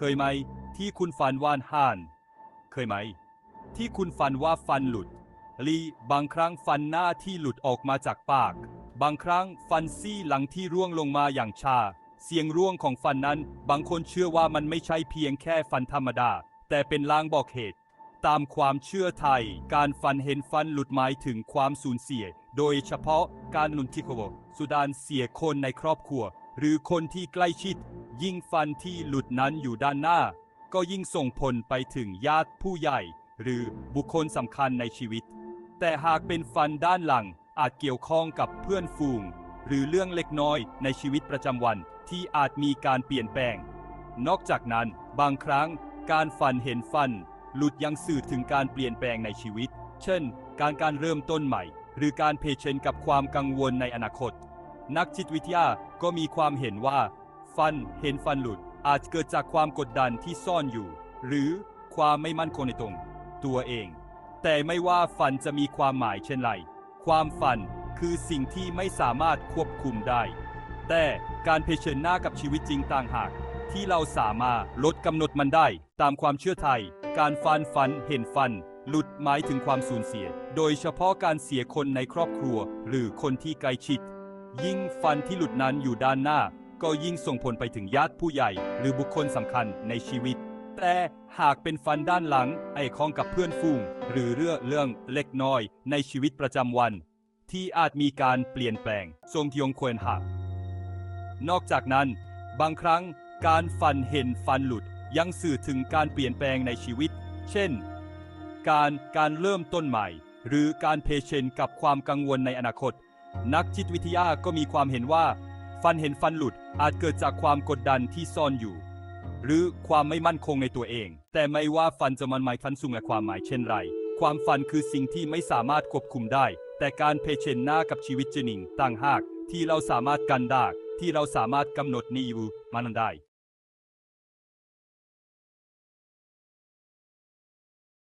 เคยไหมที่คุณฝันว่านห่าน เคยไหม ที่คุณฝันว่าฟันหลุด ลีบางครั้งฟันหน้าที่หลุดออกมาจากปาก บางครั้งฟันซี่หลังที่ร่วงลงมาอย่างชา เสียงร่วงของฟันนั้น บางคนเชื่อว่ามันไม่ใช่เพียงแค่ฟันธรรมดา แต่เป็นลางบอกเหตุ ตามความเชื่อไทย การฟันเห็นฟันหลุดหมายถึงความสูญเสีย โดยเฉพาะการหลุนที่โควสุดานเสียคนในครอบครัว หรือคนที่ใกล้ชิด ยิ่งฟันที่หลุดนั้นอยู่ด้านหน้า ก็ยิ่งส่งผลไปถึงญาติผู้ใหญ่ หรือบุคคลสำคัญในชีวิต แต่หากเป็นฟันด้านหลังอาจเกี่ยวข้องกับเพื่อนฝูง หรือเรื่องเล็กน้อยในชีวิตประจำวันที่อาจมีการเปลี่ยนแปลง นอกจากนั้นบางครั้งการฟันเห็นฟัน หลุดยังสื่อถึงการเปลี่ยนแปลงในชีวิต เช่น การการเริ่มต้นใหม่ หรือการเผชิญกับความกังวลในอนาคต นักจิตวิทยาก็มีความเห็นว่า ฟันเห็นฟันหลุด อาจเกิดจากความกดดันที่ซ่อนอยู่ หรือความไม่มั่นคงในตรงตัวเอง แต่ไม่ว่าฟันจะมีความหมายเช่นไร ความฝันคือสิ่งที่ไม่สามารถควบคุมได้ แต่การเผชิญหน้ากับชีวิตจริงต่างหาก ที่เราสามารถลดกำหนดมันได้ ตามความเชื่อไทย การฟันฟันเห็นฟัน หลุดหมายถึงความสูญเสีย โดยเฉพาะการเสียคนในครอบครัว หรือคนที่ใกล้ชิด ยิ่งฟันที่หลุดนั้นอยู่ด้านหน้า ก็ยิ่งส่งผลไปถึงญาติผู้ใหญ่ หรือบุคคลสำคัญในชีวิต แต่หากเป็นฟันด้านหลังไอ้ข้องกับเพื่อนฝูงหรือเรื่องเรื่องเล็กน้อยในชีวิตประจำวัน ที่อาจมีการเปลี่ยนแปลงทรงยงควรหักนอกจากนั้น บางครั้งการฟันเห็นฟันหลุดยังสื่อถึงการเปลี่ยนแปลงในชีวิต เช่น การการเริ่มต้นใหม่ หรือการเผชิญกับความกังวลในอนาคต นักจิตวิทยาก็มีความเห็นว่า ฟันเห็นฟันหลุดอาจเกิดจากความกดดันที่ซ่อนอยู่ หรือความไม่มั่นคงในตัวเอง แต่ไม่ว่าฟันจะมันหมายฟันสูงและความหมายเช่นไร ความฟันคือสิ่งที่ไม่สามารถควบคุมได้ แต่การเผชิญหน้ากับชีวิตจริงต่างหากที่เราสามารถกันได้ที่เราสามารถกำหนดนิวมันได้